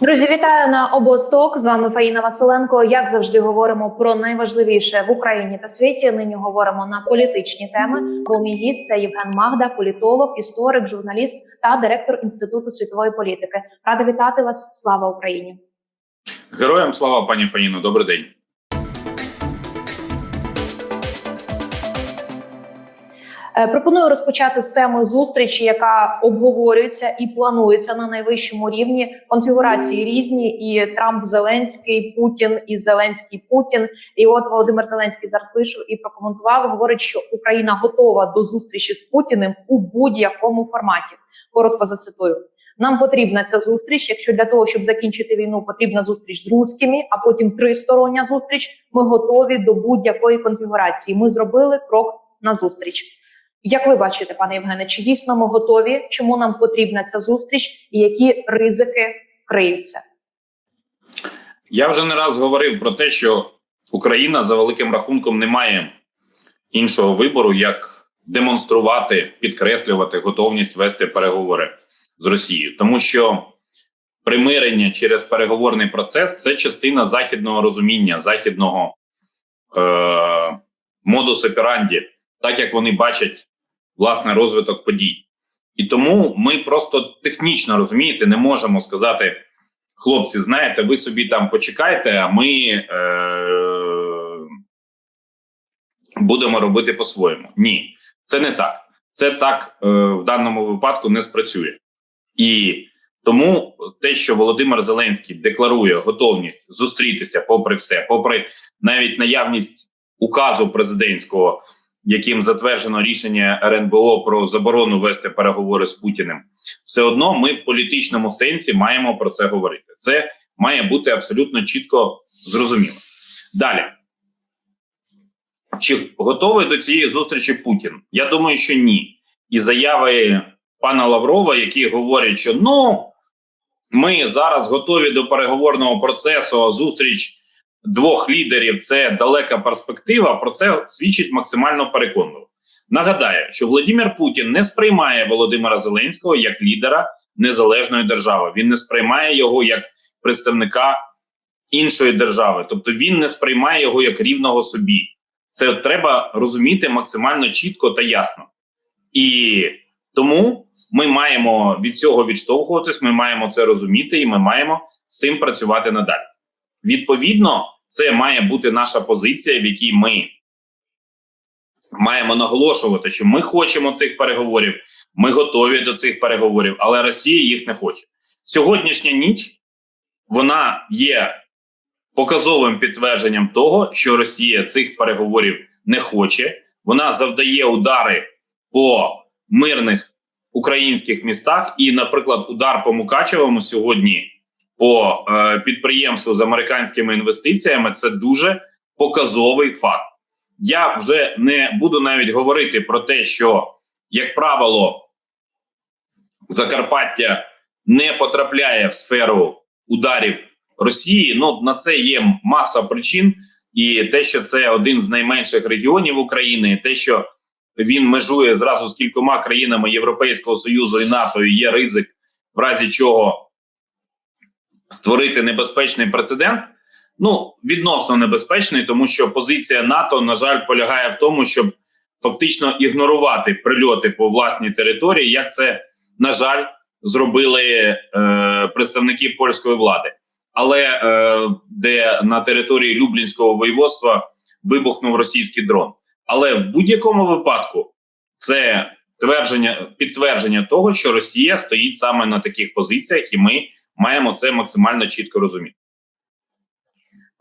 Друзі, вітаю на обосток. З вами Фаїна Василенко. Як завжди, говоримо про найважливіше в Україні та світі. Нині говоримо на політичні теми. Бо мій гість це Євген Магда, політолог, історик, журналіст та директор інституту світової політики. Рада вітати вас. Слава Україні! Героям слава пані Фаїно. добрий день. Пропоную розпочати з теми зустрічі, яка обговорюється і планується на найвищому рівні. Конфігурації різні: і Трамп Зеленський, Путін і Зеленський Путін. І от Володимир Зеленський зараз вийшов і прокоментував. Говорить, що Україна готова до зустрічі з Путіним у будь-якому форматі. Коротко зацитую. Нам потрібна ця зустріч. Якщо для того, щоб закінчити війну, потрібна зустріч з русскими, а потім тристороння зустріч. Ми готові до будь-якої конфігурації. Ми зробили крок на зустріч. Як ви бачите, пане Євгене, чи дійсно ми готові? Чому нам потрібна ця зустріч, і які ризики криються? Я вже не раз говорив про те, що Україна за великим рахунком не має іншого вибору, як демонструвати, підкреслювати готовність вести переговори з Росією, тому що примирення через переговорний процес це частина західного розуміння, західного е- модус операнді, так як вони бачать власне розвиток подій. І тому ми просто технічно розумієте, не можемо сказати, хлопці, знаєте, ви собі там почекайте, а ми е- будемо робити по-своєму. Ні, це не так. Це так е- в даному випадку не спрацює. І тому те, що Володимир Зеленський декларує готовність зустрітися, попри все, попри навіть наявність указу президентського яким затверджено рішення РНБО про заборону вести переговори з Путіним, все одно ми в політичному сенсі маємо про це говорити. Це має бути абсолютно чітко зрозуміло. Далі. Чи готовий до цієї зустрічі Путін? Я думаю, що ні. І заяви пана Лаврова, які говорять, що ну ми зараз готові до переговорного процесу, а зустріч двох лідерів це далека перспектива. Про це свідчить максимально переконливо. Нагадаю, що Володимир Путін не сприймає Володимира Зеленського як лідера незалежної держави. Він не сприймає його як представника іншої держави, тобто він не сприймає його як рівного собі. Це треба розуміти максимально чітко та ясно. І тому ми маємо від цього відштовхуватись. Ми маємо це розуміти, і ми маємо з цим працювати надалі. Відповідно, це має бути наша позиція, в якій ми маємо наголошувати, що ми хочемо цих переговорів, ми готові до цих переговорів, але Росія їх не хоче. Сьогоднішня ніч вона є показовим підтвердженням того, що Росія цих переговорів не хоче. Вона завдає удари по мирних українських містах, і, наприклад, удар по Мукачевому сьогодні по е, підприємству з американськими інвестиціями це дуже показовий факт. Я вже не буду навіть говорити про те, що, як правило, Закарпаття не потрапляє в сферу ударів Росії. Ну на це є маса причин, і те, що це один з найменших регіонів України, і те, що він межує зразу з кількома країнами Європейського союзу і НАТО, і є ризик, в разі чого створити небезпечний прецедент. Ну відносно небезпечний, тому що позиція НАТО на жаль полягає в тому, щоб фактично ігнорувати прильоти по власній території, як це на жаль зробили е, представники польської влади, але е, де на території Люблінського воєводства вибухнув російський дрон. Але в будь-якому випадку це твердження підтвердження того, що Росія стоїть саме на таких позиціях, і ми маємо це максимально чітко розуміти.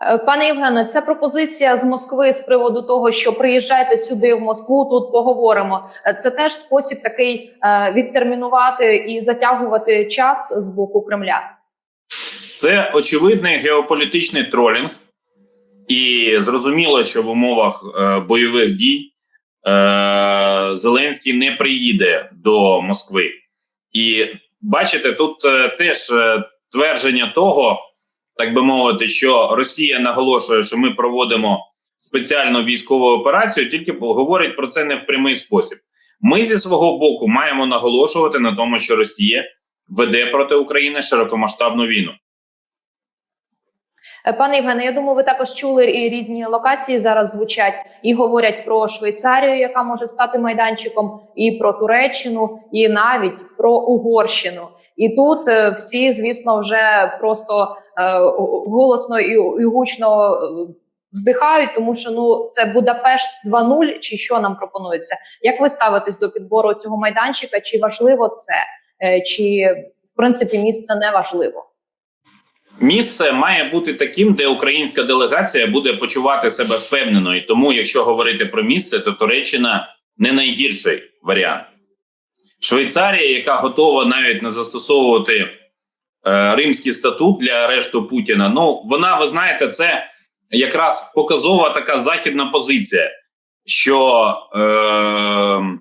Е, Пане Євгене, це пропозиція з Москви з приводу того, що приїжджайте сюди в Москву, тут поговоримо. Е, Це теж спосіб такий е, відтермінувати і затягувати час з боку Кремля. Це очевидний геополітичний тролінг, і зрозуміло, що в умовах бойових дій Зеленський не приїде до Москви. І бачите, тут е, теж е, твердження того, так би мовити, що Росія наголошує, що ми проводимо спеціальну військову операцію, тільки говорить про це не в прямий спосіб. Ми зі свого боку маємо наголошувати на тому, що Росія веде проти України широкомасштабну війну. Пане Євгене, я думаю, ви також чули і різні локації зараз звучать і говорять про Швейцарію, яка може стати майданчиком, і про Туреччину, і навіть про Угорщину. І тут е, всі, звісно, вже просто е, голосно і, гучно е, вздихають, тому що ну це Будапешт 2.0, чи що нам пропонується? Як ви ставитесь до підбору цього майданчика? Чи важливо це, чи в принципі місце не важливо? Місце має бути таким, де українська делегація буде почувати себе впевнено. І тому, якщо говорити про місце, то Туреччина не найгірший варіант. Швейцарія, яка готова навіть не застосовувати е, римський статут для арешту Путіна. Ну вона, ви знаєте, це якраз показова така західна позиція, що е,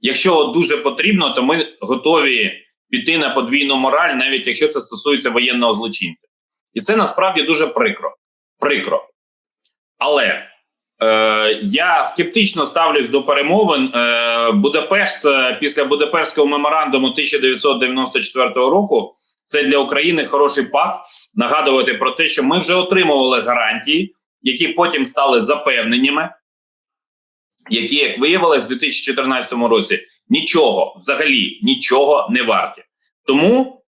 якщо дуже потрібно, то ми готові піти на подвійну мораль, навіть якщо це стосується воєнного злочинця, і це насправді дуже прикро. Прикро. Але е, я скептично ставлюсь до перемовин. Е, Будапешт е, після Будапештського меморандуму 1994 року. Це для України хороший пас нагадувати про те, що ми вже отримували гарантії, які потім стали запевненнями, які, як виявилось, в 2014 році нічого взагалі нічого не варті. Тому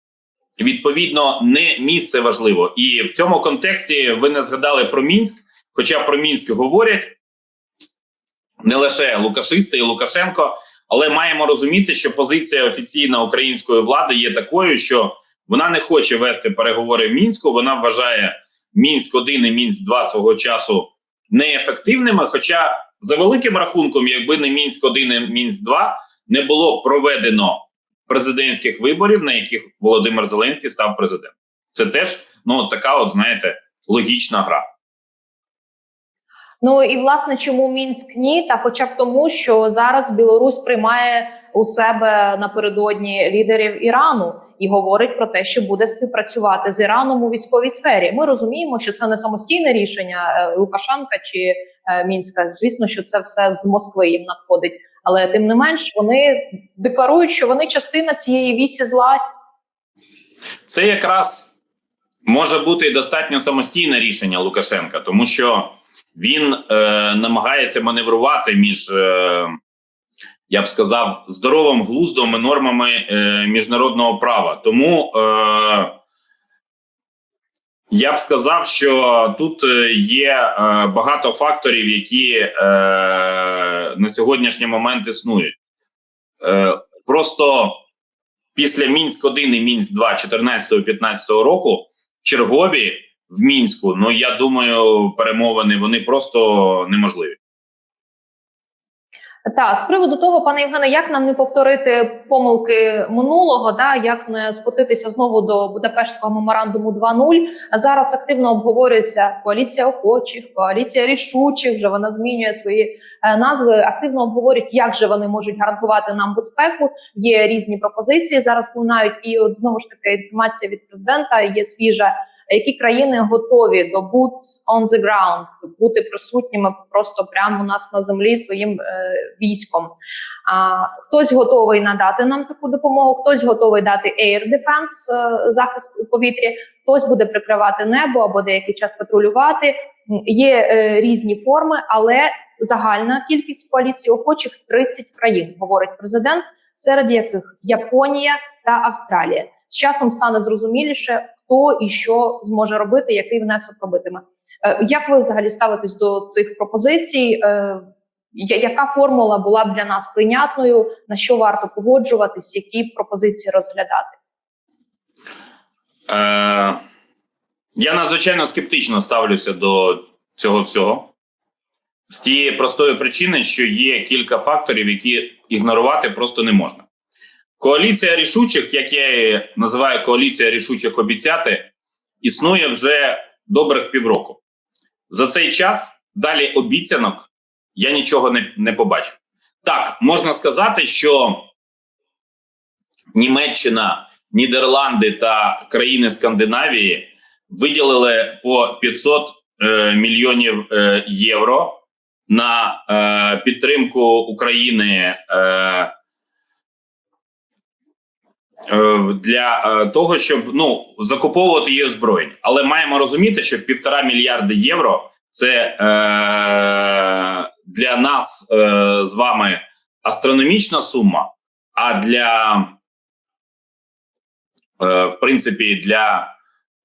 відповідно не місце важливо. І в цьому контексті ви не згадали про Мінськ, хоча про Мінськ говорять не лише Лукашисти і Лукашенко, але маємо розуміти, що позиція офіційна української влади є такою, що вона не хоче вести переговори в мінську. Вона вважає мінськ 1 і мінськ 2 свого часу неефективними. Хоча, за великим рахунком, якби не мінськ 1 і мінськ 2 не було проведено президентських виборів, на яких Володимир Зеленський став президентом. Це теж ну така, от знаєте, логічна гра. Ну і власне, чому мінськ ні? Та хоча б тому, що зараз Білорусь приймає у себе напередодні лідерів Ірану і говорить про те, що буде співпрацювати з Іраном у військовій сфері. Ми розуміємо, що це не самостійне рішення е, Лукашенка чи е, Мінська. Звісно, що це все з Москви їм надходить. Але тим не менш вони декларують, що вони частина цієї вісі зла. Це якраз може бути достатньо самостійне рішення Лукашенка, тому що він е, намагається маневрувати між, е, я б сказав, здоровим глуздом і нормами е, міжнародного права. Тому е, я б сказав, що тут е, є е, багато факторів, які е, на сьогоднішній момент існують. Просто після Мінськ 1 і Мінськ 2 14-15 року чергові в мінську. Ну я думаю, перемовини вони просто неможливі. Та з приводу того, пане Євгене, як нам не повторити помилки минулого, да як не скотитися знову до Будапештського меморандуму 2.0. Зараз активно обговорюється коаліція охочих, коаліція рішучих. Вже вона змінює свої е, назви. Активно обговорюють, як же вони можуть гарантувати нам безпеку. Є різні пропозиції. Зараз лунають, і от знову ж таки інформація від президента є свіжа. Які країни готові до boots on the ground, бути присутніми просто прямо у нас на землі своїм е, військом? А хтось готовий надати нам таку допомогу, хтось готовий дати air defense, е, захист у повітрі, хтось буде прикривати небо або деякий час патрулювати. Є е, різні форми, але загальна кількість коаліції охочих 30 країн, говорить президент, серед яких Японія та Австралія. З часом стане зрозуміліше, хто і що зможе робити, який внесок робитиме. Е, Як ви взагалі ставитесь до цих пропозицій? Е, Яка формула була б для нас прийнятною? На що варто погоджуватись? Які пропозиції розглядати? Е, я надзвичайно скептично ставлюся до цього всього з тієї простої причини, що є кілька факторів, які ігнорувати просто не можна. Коаліція рішучих, як я її називаю коаліція рішучих обіцяти, існує вже добрих півроку. За цей час далі обіцянок я нічого не, не побачив. Так, можна сказати, що Німеччина, Нідерланди та країни Скандинавії виділили по 500 е, мільйонів е, євро на е, підтримку України. Е, для е, того, щоб ну закуповувати її озброєння. Але маємо розуміти, що півтора мільярди євро це е, для нас е, з вами астрономічна сума. А для е, в принципі для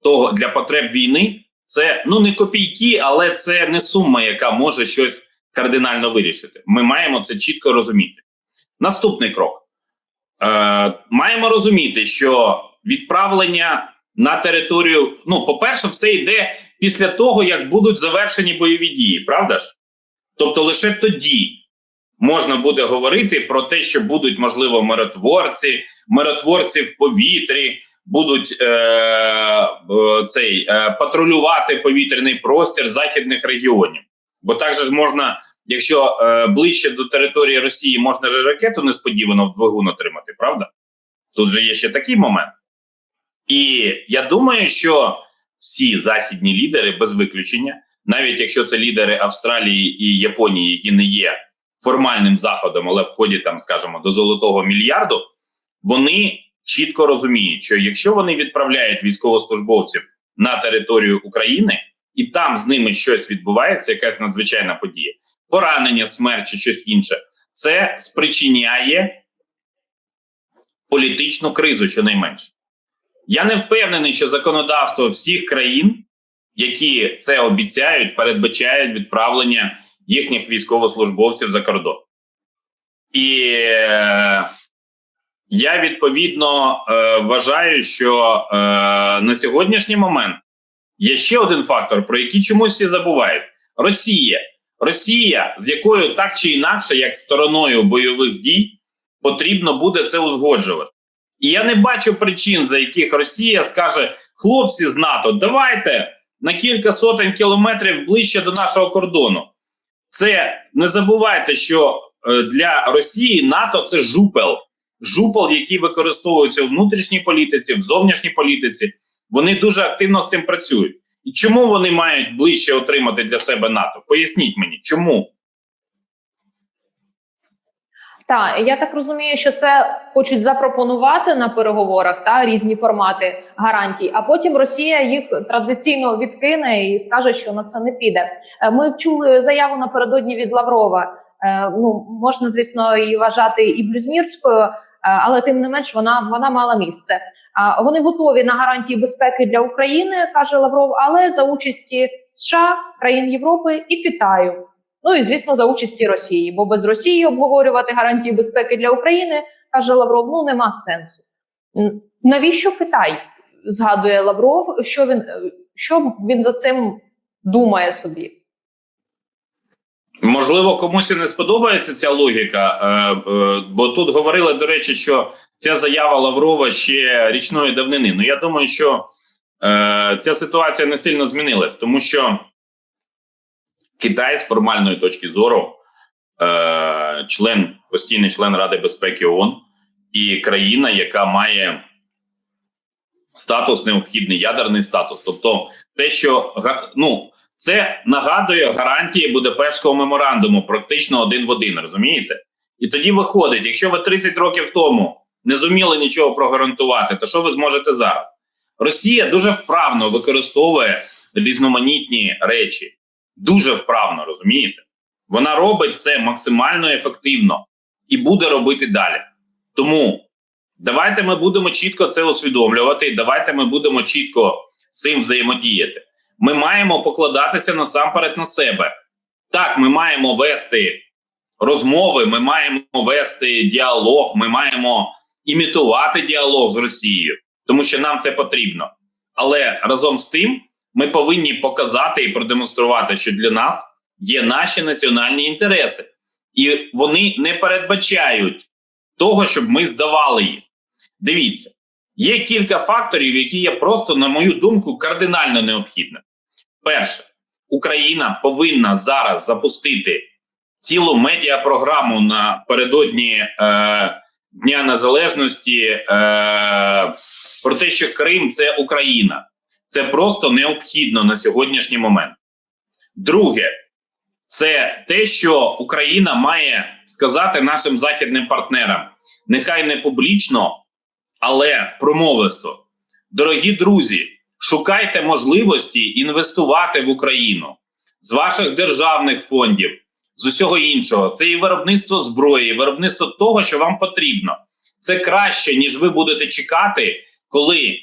того для потреб війни це ну не копійки, але це не сума, яка може щось кардинально вирішити. Ми маємо це чітко розуміти. Наступний крок. Е, маємо розуміти, що відправлення на територію, ну, по-перше, все йде після того, як будуть завершені бойові дії, правда ж? Тобто, лише тоді можна буде говорити про те, що будуть, можливо, миротворці, миротворці в повітрі, будуть е, е, цей е, патрулювати повітряний простір західних регіонів. Бо так же ж можна, якщо е, ближче до території Росії можна ж ракету несподівано в двигун отримати, правда? Тут же є ще такий момент. І я думаю, що всі західні лідери без виключення, навіть якщо це лідери Австралії і Японії, які не є формальним заходом, але входять там, скажімо, до золотого мільярду, вони чітко розуміють, що якщо вони відправляють військовослужбовців на територію України, і там з ними щось відбувається, якась надзвичайна подія, поранення, смерть чи щось інше, це спричиняє політичну кризу, щонайменше. Я не впевнений, що законодавство всіх країн, які це обіцяють, передбачають відправлення їхніх військовослужбовців за кордон. І е, я відповідно е, вважаю, що е, на сьогоднішній момент є ще один фактор, про який чомусь всі забувають: Росія. Росія, з якою так чи інакше, як стороною бойових дій, потрібно буде це узгоджувати. І я не бачу причин, за яких Росія скаже: хлопці з НАТО, давайте на кілька сотень кілометрів ближче до нашого кордону. Це не забувайте, що е, для Росії НАТО це жупел, жупел, який використовується у внутрішній політиці, в зовнішній політиці. Вони дуже активно з цим працюють. І чому вони мають ближче отримати для себе НАТО? Поясніть мені, чому? Так, я так розумію, що це хочуть запропонувати на переговорах та різні формати гарантій. А потім Росія їх традиційно відкине і скаже, що на це не піде. Е, Ми чули заяву напередодні від Лаврова. Е, Ну можна, звісно, її вважати і блюзнірською, е, але тим не менш вона вона мала місце. Вони готові на гарантії безпеки для України, каже Лавров, але за участі США, країн Європи і Китаю. Ну і звісно, за участі Росії, бо без Росії обговорювати гарантії безпеки для України каже Лавров. Ну нема сенсу. Навіщо Китай? Згадує Лавров, що він е, що він за цим думає собі? Можливо, комусь і не сподобається ця логіка, е, е, бо тут говорили, до речі, що ця заява Лаврова ще річної давнини. Ну я думаю, що е, ця ситуація не сильно змінилась, тому що Китай з формальної точки зору, член постійний член Ради безпеки ООН і країна, яка має статус необхідний ядерний статус. Тобто, те, що ну, це нагадує гарантії Будапештського меморандуму, практично один в один, розумієте? І тоді виходить, якщо ви 30 років тому не зуміли нічого прогарантувати, то що ви зможете зараз? Росія дуже вправно використовує різноманітні речі, дуже вправно, розумієте? Вона робить це максимально ефективно і буде робити далі. Тому давайте ми будемо чітко це усвідомлювати, і давайте ми будемо чітко з цим взаємодіяти. Ми маємо покладатися насамперед на себе. Так, ми маємо вести розмови, ми маємо вести діалог, ми маємо імітувати діалог з Росією, тому що нам це потрібно. Але разом з тим ми повинні показати і продемонструвати, що для нас є наші національні інтереси, і вони не передбачають того, щоб ми здавали їх. Дивіться, є кілька факторів, які є просто, на мою думку, кардинально необхідними. Перше, Україна повинна зараз запустити цілу медіапрограму напередодні е, Дня Незалежності е, про те, що Крим це Україна. Це просто необхідно на сьогоднішній момент. Друге, це те, що Україна має сказати нашим західним партнерам, нехай не публічно, Але промовисто, дорогі друзі, шукайте можливості інвестувати в Україну з ваших державних фондів, з усього іншого. Це і виробництво зброї, і виробництво того, що вам потрібно. Це краще, ніж ви будете чекати, коли е,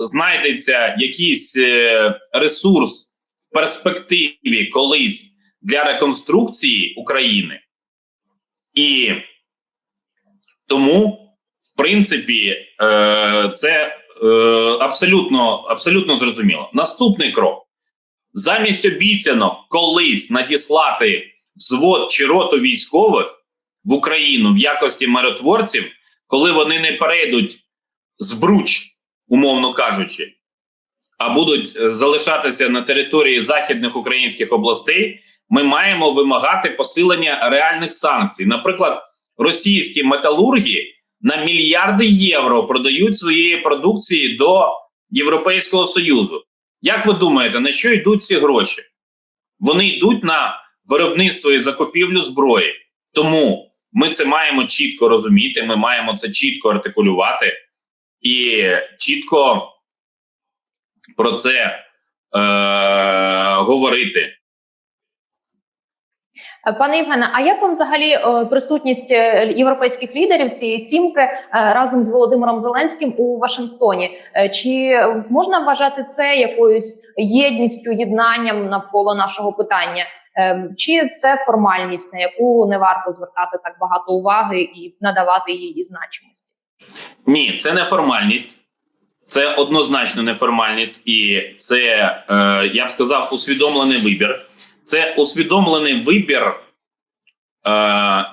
знайдеться якийсь е, ресурс в перспективі колись для реконструкції України. І тому, в принципі, е, це е, абсолютно, абсолютно зрозуміло. Наступний крок: замість обіцянок колись надіслати взвод чи роту військових в Україну в якості миротворців, коли вони не перейдуть збруч, умовно кажучи, а будуть е, залишатися на території західних українських областей, ми маємо вимагати посилення реальних санкцій. Наприклад, російські металурги на мільярди євро продають своєї продукції до Європейського Союзу. Як ви думаєте, на що йдуть ці гроші? Вони йдуть на виробництво і закупівлю зброї. Тому ми це маємо чітко розуміти, ми маємо це чітко артикулювати і чітко про це е, говорити. Е, Пане Євгене, а як вам взагалі е, присутність е, європейських лідерів цієї сімки разом з Володимиром Зеленським у Вашингтоні? Чи можна вважати це якоюсь єдністю, єднанням навколо нашого питання? Чи це формальність, на яку не варто звертати так багато уваги і надавати її значимості? Ні, це не формальність, це однозначно не формальність, і це я б сказав усвідомлений вибір. Це усвідомлений вибір е,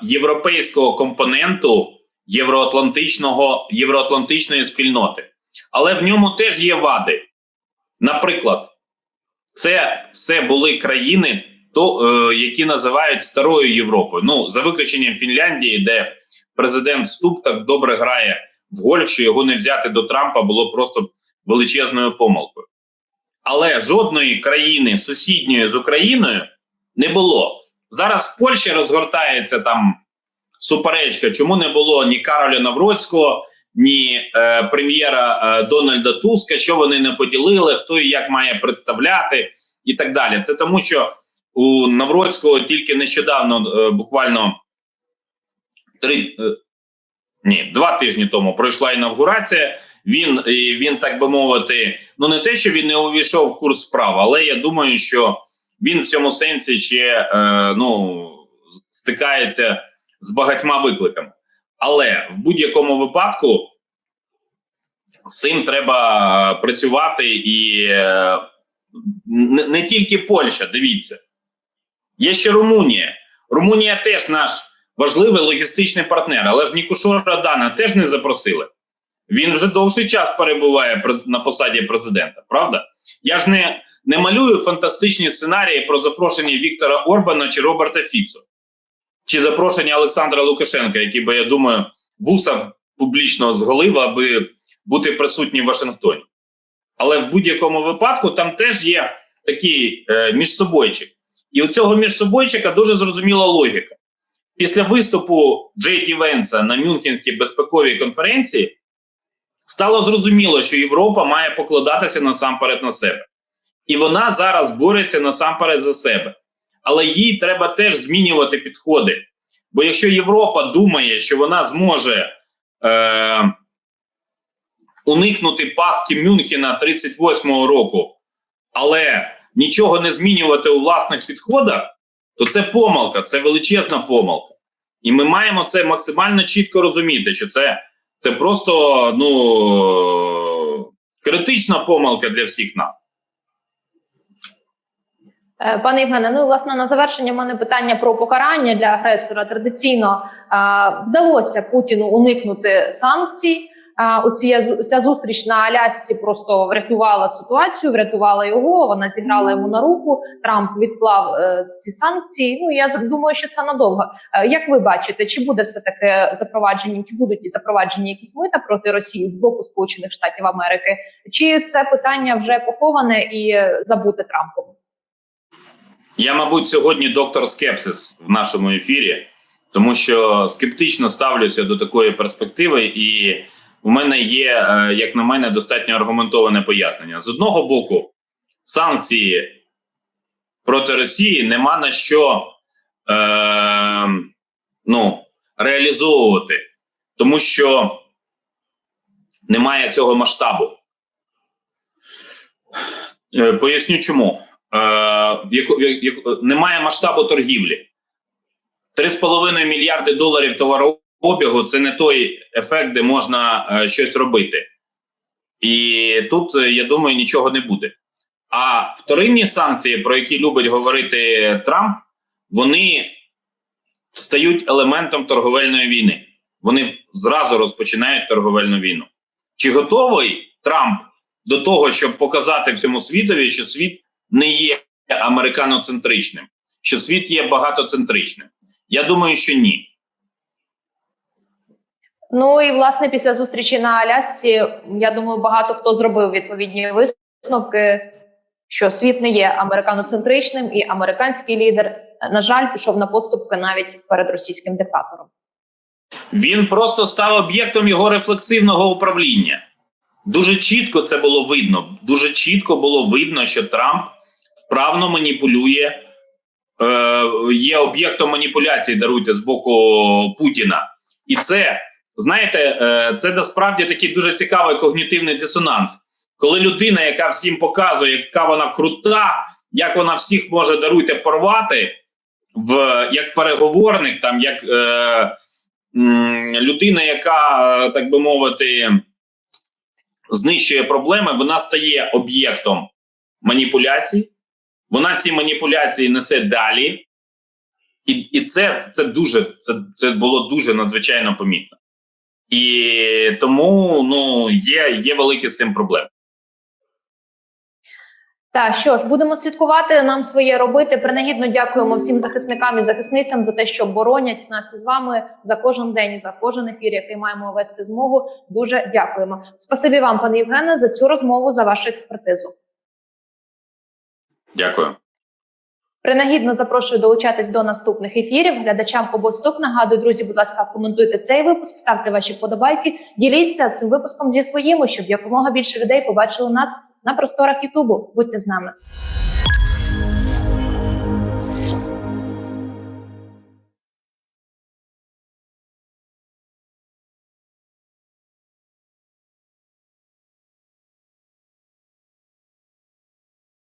європейського компоненту євроатлантичного євроатлантичної спільноти, але в ньому теж є вади. Наприклад, це все були країни, то, е, які називають старою Європою. Ну за виключенням Фінляндії, де президент Ступ так добре грає в гольф, що його не взяти до Трампа було просто величезною помилкою. Але жодної країни сусідньої з Україною не було. Зараз в Польщі розгортається там суперечка, чому не було ні Кароля Навроцького, ні е, прем'єра е, Дональда Туска, що вони не поділили, хто і як має представляти, і так далі. Це тому, що у Навроцького тільки нещодавно, е, буквально три е, ні, два тижні тому пройшла інавгурація. Він він, так би мовити, ну не те, що він не увійшов в курс справ, але я думаю, що він в цьому сенсі ще е, ну, стикається з багатьма викликами. Але в будь-якому випадку з цим треба працювати і е, не, не тільки Польща, дивіться. Є ще Румунія. Румунія теж наш важливий логістичний партнер, але ж Нікушора Дана теж не запросили. Він вже довший час перебуває на посаді президента, правда? Я ж не, не малюю фантастичні сценарії про запрошення Віктора Орбана чи Роберта Фіцо, чи запрошення Олександра Лукашенка, який би, я думаю, вуса публічно зголив, аби бути присутнім в Вашингтоні. Але в будь-якому випадку там теж є такий е, міжсобойчик. І у цього міжсобойчика дуже зрозуміла логіка. Після виступу Джей Ді Венса на Мюнхенській безпековій конференції стало зрозуміло, що Європа має покладатися насамперед на себе. І вона зараз бореться насамперед за себе. Але їй треба теж змінювати підходи. Бо якщо Європа думає, що вона зможе е, уникнути пастки Мюнхена 38-го року, але нічого не змінювати у власних підходах, то це помилка, це величезна помилка. І ми маємо це максимально чітко розуміти, що це, це просто ну, критична помилка для всіх нас. Е, Пане Євгене, ну власне на завершення в мене питання про покарання для агресора. Традиційно а, вдалося Путіну уникнути санкцій. А, оці, ця зустріч на Алясці просто врятувала ситуацію, врятувала його. Вона зіграла йому на руку. Трамп відклав е, ці санкції. Ну я думаю, що це надовго. Е, як ви бачите, чи буде все таке запроваджені, чи будуть і запроваджені якісь мита проти Росії з боку Сполучених Штатів Америки? Чи це питання вже поховане і забуте Трампом? Я, мабуть, сьогодні доктор скепсис в нашому ефірі, тому що скептично ставлюся до такої перспективи, і у мене є, е, як на мене, достатньо аргументоване пояснення. З одного боку, санкції проти Росії нема на що е, ну, реалізовувати, тому що немає цього масштабу. Е, Поясню чому. Е, яку, яку, немає масштабу торгівлі. 3,5 мільярди доларів товарообігу це не той ефект, де можна е, щось робити. І тут, е, я думаю, нічого не буде. А вторинні санкції, про які любить говорити Трамп, вони стають елементом торговельної війни. Вони зразу розпочинають торговельну війну. Чи готовий Трамп до того, щоб показати всьому світові, що світ не є американоцентричним, що світ є багатоцентричним? Я думаю, що ні. Ну і власне після зустрічі на Алясці, я думаю, багато хто зробив відповідні висновки, що світ не є американоцентричним, і американський лідер, на жаль, пішов на поступки навіть перед російським диктатором. Він просто став об'єктом його рефлексивного управління. Дуже чітко це було видно. Дуже чітко було видно, що Трамп вправно маніпулює, е, є об'єктом маніпуляції, даруйте з боку Путіна. І це, знаєте, е, це насправді такий дуже цікавий когнітивний дисонанс. Коли людина, яка всім показує, яка вона крута, як вона всіх може даруйте порвати, в як переговорник, там як е, людина, яка, е, так би мовити, знищує проблеми, вона стає об'єктом маніпуляцій. Вона ці маніпуляції несе далі, і і це це дуже це, це було дуже надзвичайно помітно. І тому ну, є, є великі з цим проблеми. Так, що ж, будемо слідкувати, нам своє робити. Принагідно дякуємо всім захисникам і захисницям за те, що боронять нас із вами за кожен день, і за кожен ефір, який маємо вести змогу. Дуже дякуємо. Спасибі вам, пане Євгене, за цю розмову, за вашу експертизу. Дякую. Принагідно запрошую долучатись до наступних ефірів. Глядачам обосток нагадую, друзі, будь ласка, коментуйте цей випуск, ставте ваші подобайки, діліться цим випуском зі своїми, щоб якомога більше людей побачили нас на просторах Ютубу. Будьте з нами.